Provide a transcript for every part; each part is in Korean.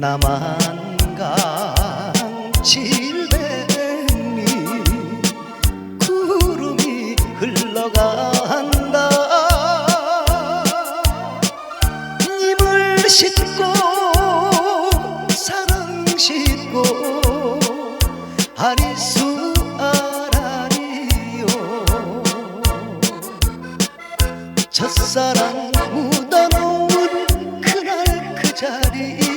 남한강 칠백리 구름이 흘러간다. 님을 싣고 사랑 싣고 아리수 아라리요. 첫사랑 묻어놓은 그날 그 자리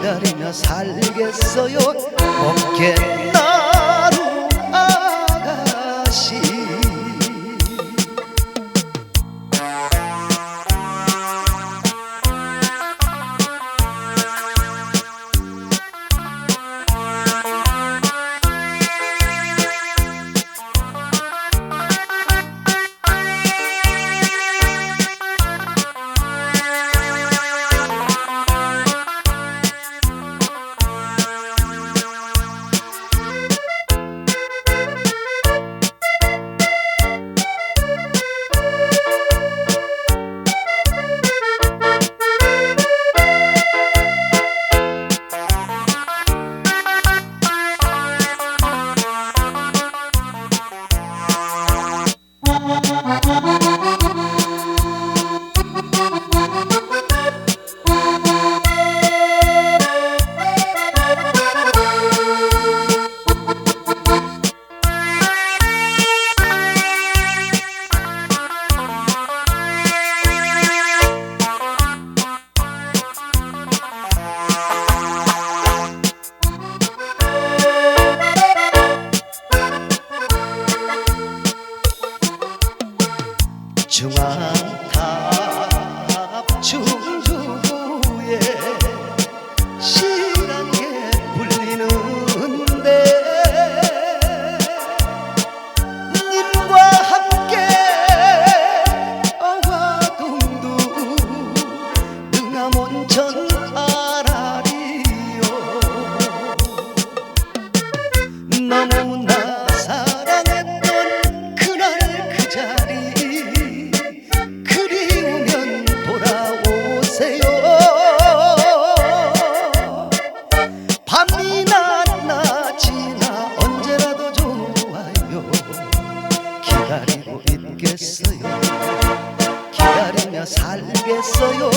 기다리며 살겠어요? 어깨나 这晚。 기다리고 있겠어요? 기다리며 살겠어요